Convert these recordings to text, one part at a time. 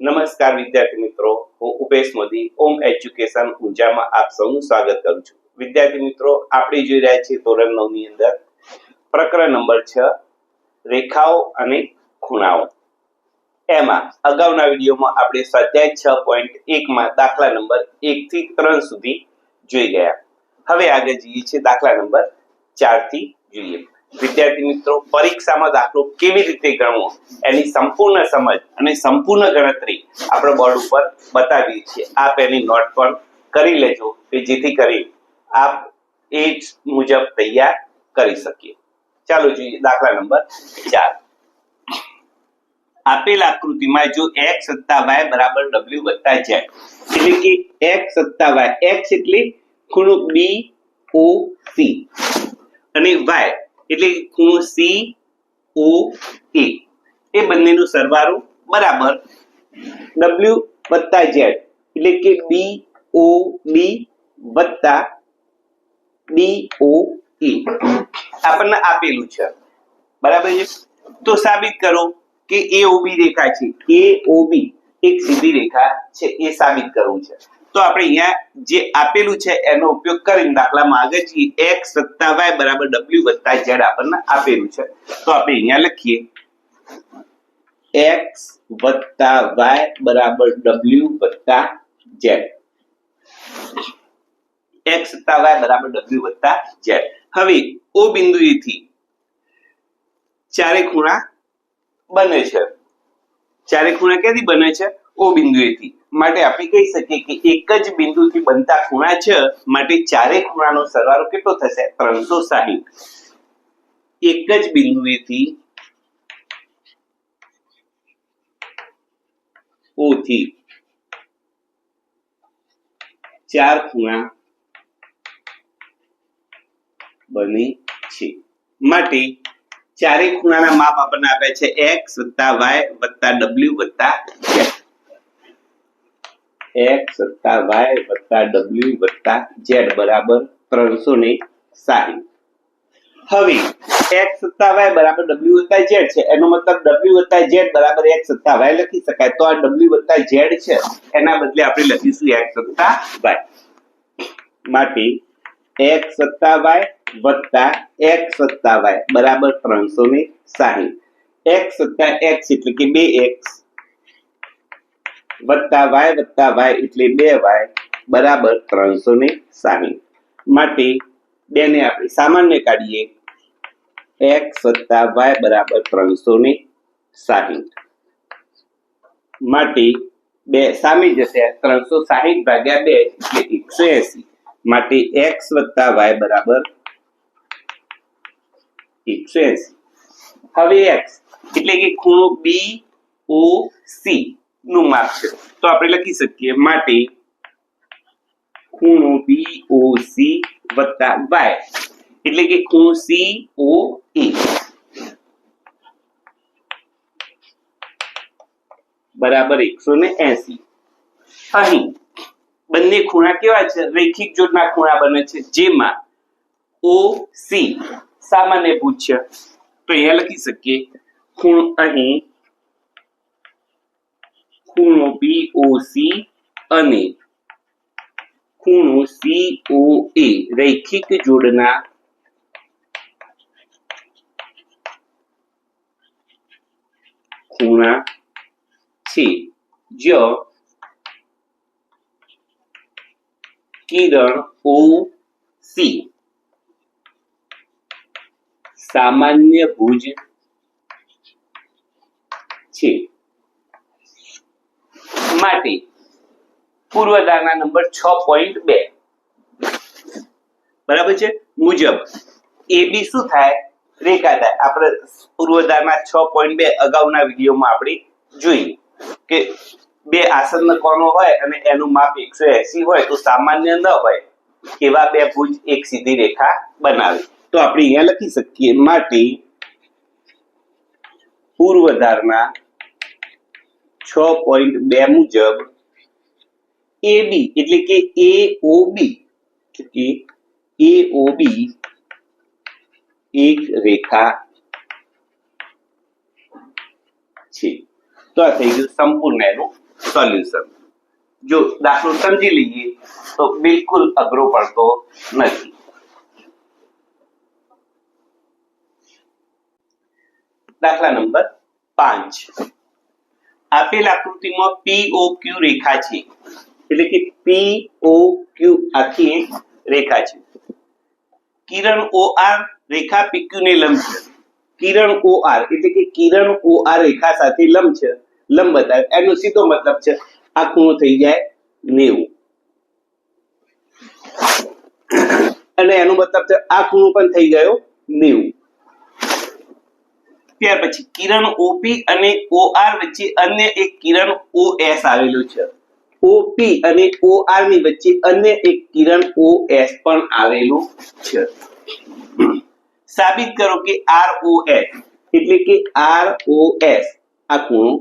નમસ્કાર વિદ્યાર્થી મિત્રો, હું ઉપેશ મોદી, ઓમ એજ્યુકેશન ઊંઝામાં આપ સૌનું સ્વાગત કરું છું. વિદ્યાર્થી મિત્રો, આપણે જોઈ રહ્યા છીએ ધોરણ નવની અંદર પ્રકરણ નંબર છ, રેખાઓ અને ખૂણાઓ. એમાં અગાઉના વિડીયોમાં આપણે સ્વાધ્યાય છ પોઈન્ટ એકમાં દાખલા નંબર એક થી ત્રણ સુધી જોઈ ગયા. હવે આગળ જઈએ છીએ દાખલા નંબર ચારથી જોઈએ. વિદ્યાર્થી મિત્રો, પરીક્ષામાં દાખલો કેવી રીતે ગણવો એની સંપૂર્ણ સમજ અને સંપૂર્ણ ગણતરી આપણે બોર્ડ ઉપર બતાવીએ છીએ. આપ એની નોટ પણ કરી લેજો કે જેથી કરી આપ એ મુજબ તૈયાર કરી શકીએ. ચાલો જોઈએ દાખલા નંબર ચાર. આપેલ આકૃતિમાં જો x વત્તા y બરાબર w વત્તા z, એટલે કે x વત્તા y, x એટલે ખૂણો b, o, c અને y એટલે ખૂણો સી ઓ એ. એ બંનેનો સરવાળો બરાબર ડબલ્યુ વત્તા ઝેડ. એટલે કે બી ઓ b વત્તા d ઓ e આપણને આપેલું છે. બરાબર છે? તો સાબિત કરો કે એ ઓબી રેખા છે. એ ઓબી એક સીધી રેખા છે. એ સાબિત કરવું છે. તો આપણે અહીંયા જે આપેલું છે એનો ઉપયોગ કરીને દાખલામાં આગળ જઈએ. એક્સ વત્તા વાય બરાબર ડબલ્યુ વત્તા ઝેડ આપણને આપેલું છે. તો આપણે અહીંયા લખીએ. એક્સ વત્તા વાય બરાબર ડબલ્યુ વત્તા ઝેડ એક્સ વત્તા વાય બરાબર ડબલ્યુ વત્તા ઝેડ હવે ઓ બિંદુએથી ચારે ખૂણા બને છે. ચારે ખૂણા ક્યાંથી બને છે? ઓ બિંદુએથી. માટે આપણે કહી શકીએ કે એક જ બિંદુથી બનતા ખૂણા છ, માટે ચારે ખૂણાનો સરવાળો કેટલો થશે? ત્રણસો સાહીઠ. એક જ બિંદુએથી ઓ થી ચાર ખૂણા બને છે. માટે ચારે ખૂણાના માપ આપણને આપ્યા છે એક્સ વત્તા વાય વત્તા ડબલ્યુ વત્તા x વત્તા વાય વત્તા ડબલ્યુ વત્તા ઝેડ બરાબર ત્રણસો ને સાહીઠ. હવે x વત્તા y બરાબર w વત્તા z છે. એનો મતલબ w વત્તા z બરાબર x વત્તા y લખી શકાય. તો આ w વત્તા z છે. એના બદલે આપણે લખીશું x વત્તા y. માટે x વત્તા y વત્તા x વત્તા y બરાબર ત્રણસો ને સાહીઠ. X વત્તા x એટલે કે બે x. વત્તા y વત્તા y એટલે બે y બરાબર ત્રણસો ને સાહીઠ. માટે બેને આપણે સામાન્ય કાઢીએ. x વત્તા y બરાબર ત્રણસો ને સાહીઠ. માટે બે સામે જશે ત્રણસો સાહીઠ ભાગ્યા બે એટલે એકસો એસી. માટે x વત્તા y બરાબર એકસો એસી. હવે x એટલે કે ખૂણો બી ઓ સી. નું માપ છે. તો આપણે લખી શકીએ માટે ખૂણો બી ઓ સી વત્તા વાય એટલે કે ખૂણો સી ઓ એ બરાબર એકસો ને એસી. અહીં બંને ખૂણા કેવા છે? રેખિક જોડના ખૂણા બને છે, જેમાં ઓ સી સામાન્ય ભૂજ તો અહીંયા લખી શકીએ, ખૂણ અહીં ખૂણો બી ઓ સી અને ખૂણો સી ઓ એ રૈખિક જોડના ખૂણા છે. જો કિરણ ઓ સી સામાન્ય ભુજ છે. માટે પૂર્વધારણા નંબર છ પોઈન્ટ બે. બરાબર છે? મુજબ એ બી શું થાય? રેખા થાય. આપણે પૂર્વધારણા છ પોઈન્ટ બે અગાઉના વિડીયોમાં આપણે જોઈ કે બે આસન કોનો હોય અને એનું માપ એકસો એસી હોય તો સામાન્ય ન હોય એવા બે ભુજ એક સીધી રેખા બનાવે. તો આપણે અહીંયા લખી શકીએ માટે પૂર્વધારણા છ પોઈન્ટ બે મુજબ એ બી એટલે કે એ ઓ બી કે એ ઓ બી એક રેખા છે. તો આ થઈ ગયું સંપૂર્ણ એનું સોલ્યુશન. જો દાખલો સમજી લઈએ, તો બિલકુલ અઘરો પડતો નથી. દાખલા નંબર પાંચ. આપેલ આકૃતિમાં પીઓ ક્યુ રેખા છે. એટલે કે પીઓ ક્યુ આખી એક રેખા છે. કિરણ ઓ આર રેખા પીક્યુ ને લંબ છે. કિરણ ઓ આર એટલે કે કિરણ ઓ આર રેખા સાથે લંબ છે. લંબ બતાવે. એનો સીધો મતલબ છે આ ખૂણો થઈ જાય નેવું. અને એનો મતલબ છે આ ખૂણો પણ થઈ ગયો નેવું. ત્યાર પછી કિરણ ઓપી અને ઓઆર વચ્ચે અન્ય એક કિરણ ઓએસ આવેલું છે. ઓપી અને ઓઆરની વચ્ચે અન્ય એક કિરણ ઓએસ પણ આવેલું છે. સાબિત કરો કે આર ઓએસ એટલે કે આર ઓએસ આ ખૂણો.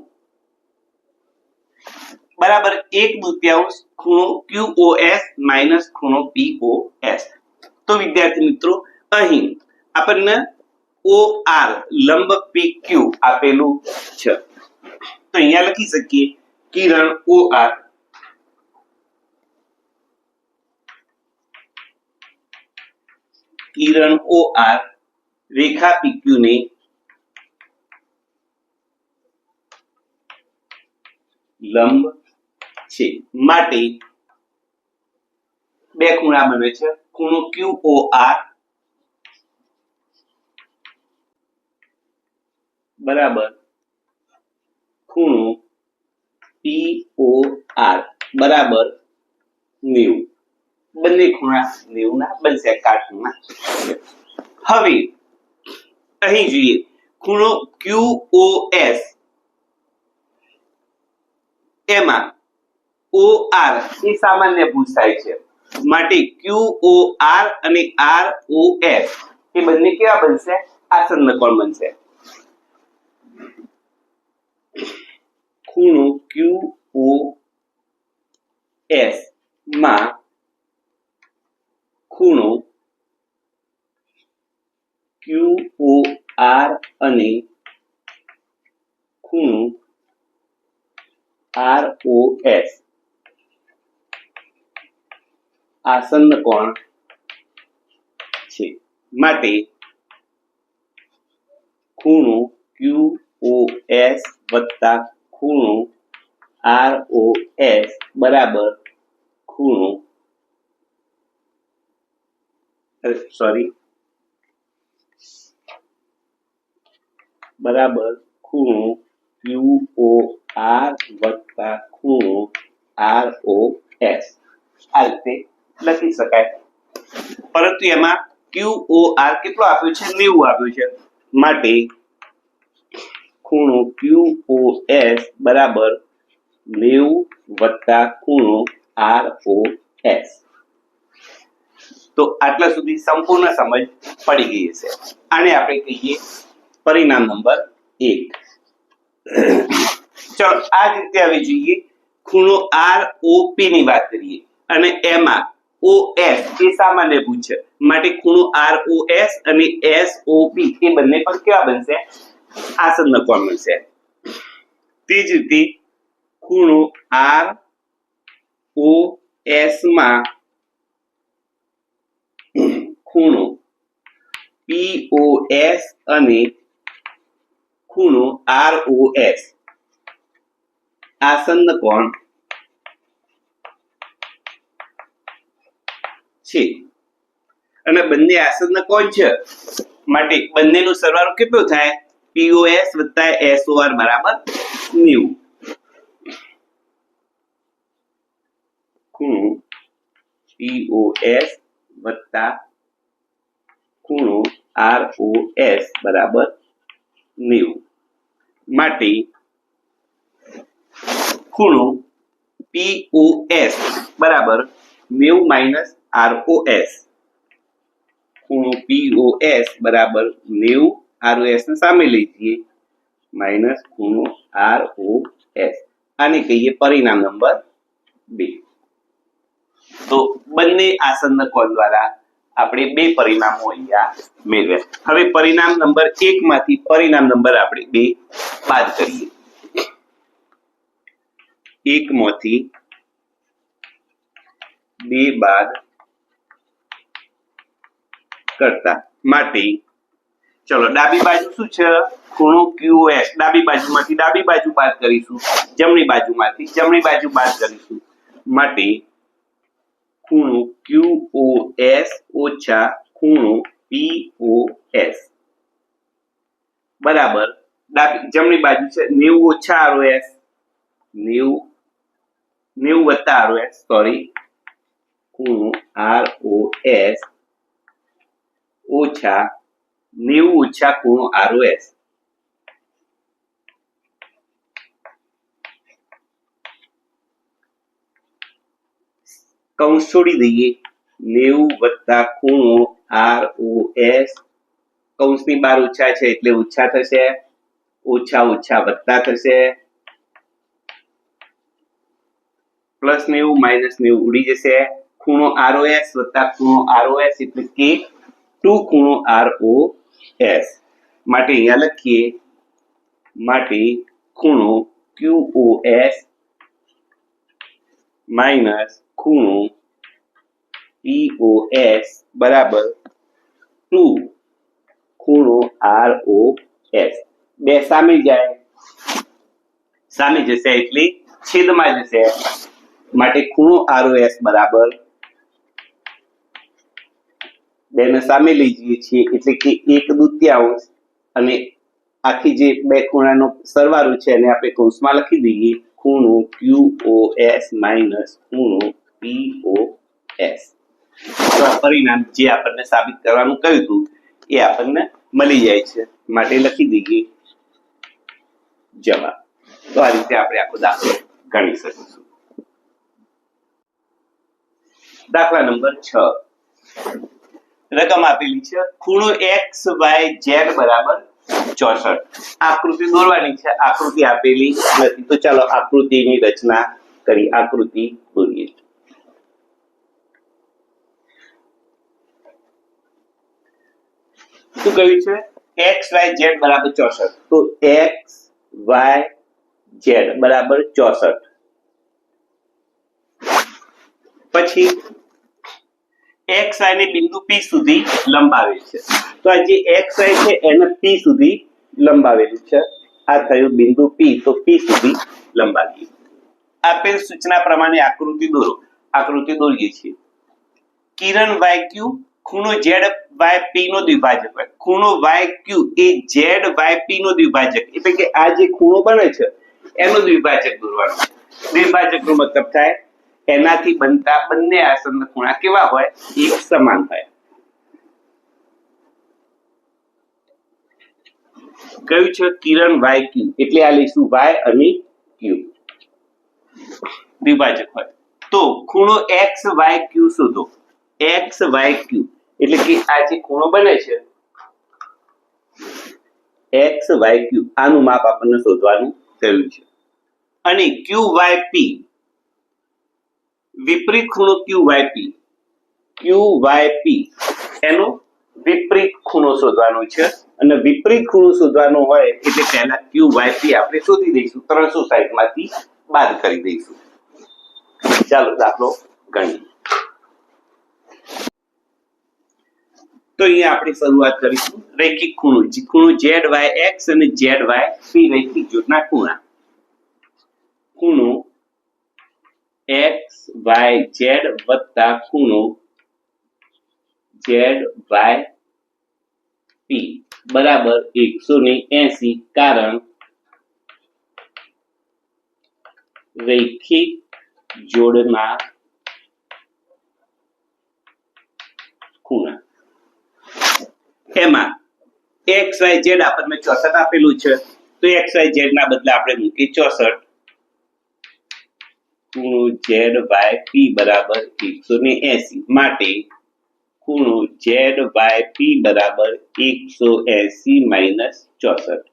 બરાબર એક દુત્યાંશ ખૂણો ક્યુઓએસ માઇનસ ખૂણો POS તો વિદ્યાર્થી મિત્રો, અહીં આપણને OR લંબ પી ક્યુ આપેલું છે. તો અહીંયા લખી શકીએ, કિરણ OR કિરણ OR રેખા પીક્યુ ને લંબ છે. માટે બે ખૂણા બને છે. ખૂણો QOR બરાબર. ખૂણો POR બરાબર 90 બંને ખૂણા 90 ના બનશે કાટખૂણા હવે, અહીં જોઈએ. ખૂણો QOS એમાં OR એ સામાન્ય પૂછાય છે. માટે QOR અને ROS એ બંને કેવા બનશે? આસન્ન કોણ બનશે? ખૂણો QOS માં ખૂણો QOR અને ખૂણો ROS આસન્ન કોણ છે. માટે ખૂણો QOS વત્તા ખૂણો ROS બરાબર ખૂણો સોરી બરાબર ખૂણો QOR વત્તા ખૂણો ROS આ રીતે લખી શકાય. પરંતુ એમાં QOR કેટલો આપ્યો છે? 90 આપ્યું છે. માટે ખૂણો QOS બરાબર 90 વત્તા ખૂણો ROS તો આટલા સુધી સંપૂર્ણ સમજ પડી ગઈ હશે. આને આપણે કહીએ પરિણામ નંબર એક. ચલો, આ જ રીતે આવી જોઈએ. ખૂણો આર ઓપી ની વાત કરીએ. અને એમાં ઓએસ એ સામાન્ય ભૂજ છે. માટે ખૂણો આર ઓએસ અને એસ ઓપી એ બંને પણ કેવા બનશે? આસન્ન કોણ છે. તે જ રીતે ખૂણો આર ઓ એસમાં ખૂણો પીઓએસ અને ખૂણો આરઓએસ આસન કોણ? છે. અને બંને આસન કોણ છે? માટે બંનેનો સરવાળો કેટલો થાય? પીઓએસ વત્તા એસઓઆર બરાબર 90 ખૂણો પીઓએસ વત્તા ખૂણો આરઓએસ બરાબર 90 માટે ખૂણો POS બરાબર 90 માઇનસ ROS ખૂણો POS બરાબર 90 એસ ને સામે લઈ જઈએ. માઇનસ ખૂણો ROS આને કહીએ પરિણામ નંબર બે. તો બંને આસન્ન કોણ દ્વારા આપણે બે પરિણામો અહીંયા મેળવ્યા. હવે પરિણામ નંબર એક માંથી પરિણામ નંબર આપણે બે બાદ કરીએ. એકમાંથી બે બાદ કરતા માટે ચલો, ડાબી બાજુ શું છે? ખૂણો QS ડાબી બાજુમાંથી ડાબી બાજુ બાદ કરીશું. જમણી બાજુમાંથી જમણી બાજુ બાદ કરીશું. માટે ખૂણો QOS ઓછા ખૂણો POS બરાબર. ડાબી, જમણી બાજુ છે 90 ઓછા ROS 90 90 વત્તા ROS સોરી ખૂણો ROS ઓછા 90 ઓછા ખૂણો ROS કૌંસ છોડી દઈએ. 90 વત્તા ખૂણો ROS કૌંસની બાર ઓછા છે એટલે ઓછા થશે. ઓછા ઓછા વત્તા થશે. પ્લસ નેવું માઇનસ નેવું ઉડી જશે. ખૂણો ROS વત્તા ખૂણો ROS એટલે કે ટુ ખૂણો ROS માટે અહીંયા લખીએ માટે ખૂણો QOS માઇનસ ખૂણો POS બરાબર ટુ ખૂણો ROS બે સામે જાય સામે જશે એટલે છેદમાં જશે માટે ખૂણો ROS બરાબર બેને સામે લઈ જઈએ છીએ, એટલે કે એક દુત્યાંશ અને આખી જે બે ખૂણાનો સરવાળો છે, એને આપણે કૌંસમાં લખી દઈએ, ખૂણો QOS માઇનસ ખૂણો POS તો આ પરિણામ જે આપણને સાબિત કરવાનું કહ્યું હતું, એ આપણને મળી જાય છે. માટે લખી દઈએ જવાબ. તો આ રીતે આપણે આખો દાખલો ગણી શકીશું. દાખલા નંબર છ. રકમ આપેલી છે. ખૂણો એક્સ વાય ઝેડ બરાબર ચોસઠ. આકૃતિ દોરવાની છે. આકૃતિ આપેલી નથી. તો ચાલો આકૃતિની રચના કરી આકૃતિ દોરીએ. શું કહ્યું છે? એક્સ વાય ઝેડ બરાબર ચોસઠ. તો એક્સ વાય ઝેડ બરાબર ચોસઠ. પછી એક્સ આઈ ને બિંદુ પી સુધી લંબાવેલ છે. તો આ જે એક્સ આઈ છે એને પી સુધી લંબાવેલું છે. આ થયું બિંદુ પી તો પી સુધી લંબાવીએ આપેલ સૂચના પ્રમાણે આકૃતિ દોરો. આકૃતિ દોરીએ છીએ. કિરણ વાય ક્યુ ખૂણો ઝેડ વાય પી નો દ્વિભાજક હોય. ખૂણો વાય ક્યુ એ ઝેડ વાય પી નો દ્વિભાજક. એટલે કે આ જે ખૂણો બને છે, એનો દ્વિભાજક દોરવાનો દ્વિભાજક નો મતલબ થાય એનાથી બનતા બંને આસન ખૂણા કેવા હોય એક સમાન હોય કયું છે કિરણ વાય ક્યુ. એટલે આ લઈશું વાય અને ક્યુ. વિભાજક હોય. તો ખૂણો એક્સ વાય ક્યુ શોધો. X Y Q. એટલે કે આ જે ખૂણો બને છે, એક્સ વાય ક્યુ. આનું માપ આપણને શોધવાનું થયું છે. અને ક્યુ વાય પી. વિપરીત ખૂણો Q Y P Q Y P એનો વિપરીત ખૂણો શોધવાનો છે. અને વિપરીત ખૂણો શોધવાનો હોય એટલે પહેલા ક્યુ વાય પી આપણે શોધી દઈશું. ત્રણસો સાઈઠમાંથી બાદ કરી દઈશું. ચાલો, દાખલો ગણીએ. તો અહીંયા આપણે શરૂઆત કરીશું. રૈખિક ખૂણો ખૂણો ઝેડ વાય એક્સ અને ઝેડ વાય પી રૈખિક જૂથના ખૂણા. ખૂણો એક્સ વાય ઝેડ વત્તા ખૂણો ઝેડ વાય પી. બરાબર એકસો ને એસી કારણ રૈખિક જોડના ખૂણા. એમાં એક્સ વાય ઝેડ આપણને ચોસઠ આપેલું છે. તો એક્સ વાય ઝેડ ના બદલે આપણે મૂકીએ ચોસઠ. ખૂણો ઝેડ વાય પી બરાબર એકસો ને એસી માટે ખૂણો ઝેડ વાય પી બરાબર એકસો એસી માઇનસ ચોસઠ.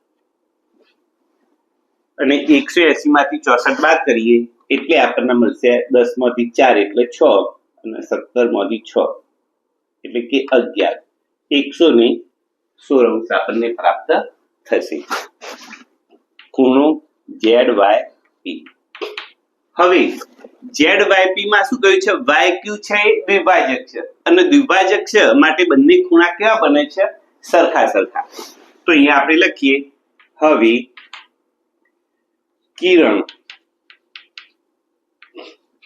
અને એકસો એસી માંથી ચોસઠ બાદ કરીએ એટલે આપણને મળશે દસમાંથી ચાર એટલે છ અને સત્તરમાંથી છ. એટલે કે અગિયાર. એકસો ને સોળ અંશ આપણને પ્રાપ્ત થશે. ખૂણો ઝેડ વાય પી. હવે વાયપી માં શું કહ્યું છે? વાય ક્યુ છે એ દ્વિભાજક છે. અને દ્વિભાજક છે માટે બંને ખૂણા કેવા બને છે? સરખા સરખા. તો અહીંયા આપણે લખીએ. હવે કિરણ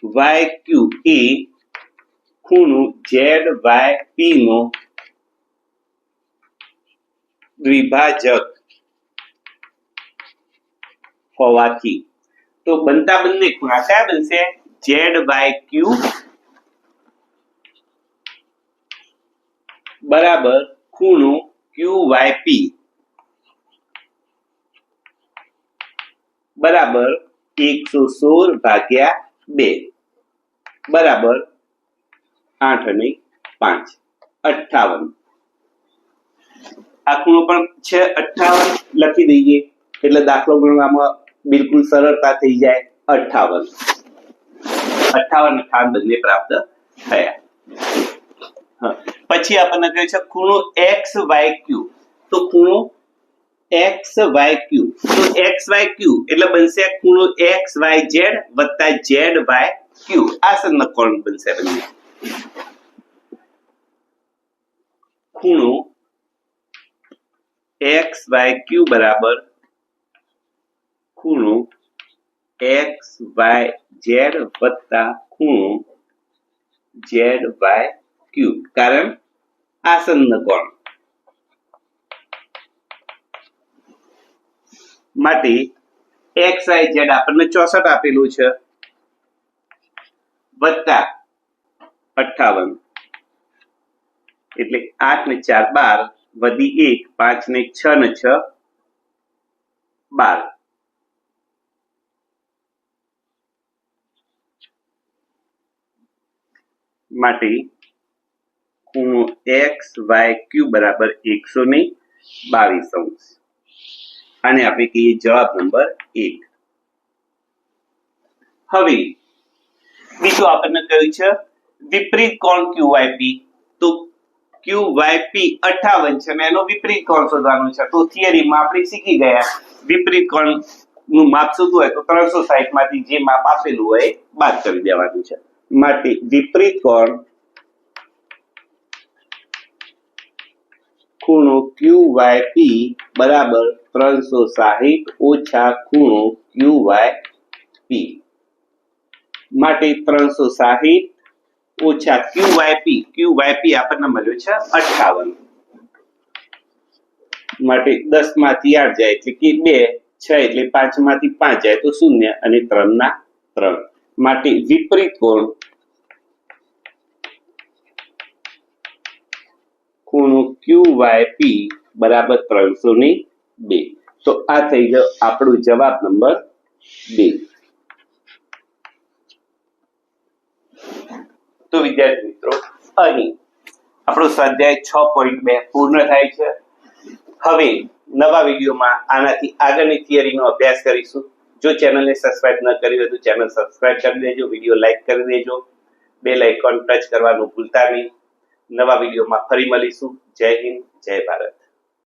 વાય ક્યુ એ ખૂણો પી નો દ્વિભાજક હોવાથી તો બનતા બંને ખૂણા કયા બનશે? Z Y Q. બરાબર ખૂણો ક્યુ વાય પી. બરાબર એકસો સોળ ભાગ્યા બે. બરાબર આઠ અને પાંચ. અઠ્ઠાવન. આ ખૂણો પણ છે અઠ્ઠાવન. લખી દઈએ. એટલે દાખલો ગણવામાં બિલકુલ સરળતા થઈ જાય અઠાવન. અઠાવન અઠ્ઠાવન બંને પ્રાપ્ત થયા. પછી આપણને કહે છે ખૂણો એક્સ વાય ક્યુ તો ખૂણો એક્સ વાય ક્યુ તો એક્સ વાય ક્યુ એટલે બનશે ખૂણો એક્સ વાય ઝેડ વત્તા ઝેડ વાય ક્યુ આ સમકોણ બનશે બંને? ખૂણો એક્સ વાય ક્યુ બરાબર ખૂણો એક્સ વાય ઝેડ વત્તા ખૂણો ઝેડ વાય ક્યુ કારણ આસન્ન કોણ? માટે એક્સ આઈ ઝેડ આપણને ચોસઠ આપેલું છે. વત્તા અઠાવન એટલે આઠ ને ચાર બાર વધી એક, પાંચ ને છ ને છ બાર. માટે ખૂણો એક્સ વાય ક્યુ બરાબર એકસો ને બાવીસ અંશ. આને આપણે કહીએ જવાબ નંબર એક. હવે, બીજું આપણને કહ્યું છે વિપરીત કોણ ક્યુ વાય પી તો ક્યુ વાય પી અઠાવન છે અને એનો વિપરીત કોણ શોધવાનો છે? તો થિયરીમાં આપણે શીખી ગયા વિપરીત કોણનું માપ શોધવું હોય તો ત્રણસો સાહીઠમાંથી જે માપ આપેલું હોય બાદ કરી દેવાનું છે. માટે વિપરીત કોણ? ખૂણો ક્યુ પી બરાબર ત્રણસો સાહીઠ ઓછા ખૂણો ક્યુ વાય પી માટે ત્રણસો સાહીઠ ઓછા વાય પી આપણને મળ્યો છે અઠાવન માટે દસમાંથી આઠ જાય એટલે કે બે, છ એટલે પાંચમાંથી પાંચ જાય તો શૂન્ય અને ત્રણ ના ત્રણ. માટે વિપરીત કોણ ખૂણો ક્યુ વાય પી બરાબર ત્રણસો ને બે. તો આ થઈ ગયો આપણો જવાબ નંબર બે. તો વિદ્યાર્થી મિત્રો, અહીં આપણો સ્વાધ્યાય છ પોઈન્ટ બે પૂર્ણ થાય છે. હવે નવા વિડીયોમાં આનાથી આગળની થિયરીનો અભ્યાસ કરીશું. જો ચેનલને સબસ્ક્રાઇબ ન કરી હોય તો ચેનલ સબસ્ક્રાઇબ કરી દેજો, વીડિયો લાઈક કરી દેજો. બેલ આઇકોન ટચ કરવાનું ભૂલતા નહીં. નવા વિડીયોમાં ફરી મળીશું. જય હિન્દ જય ભારત.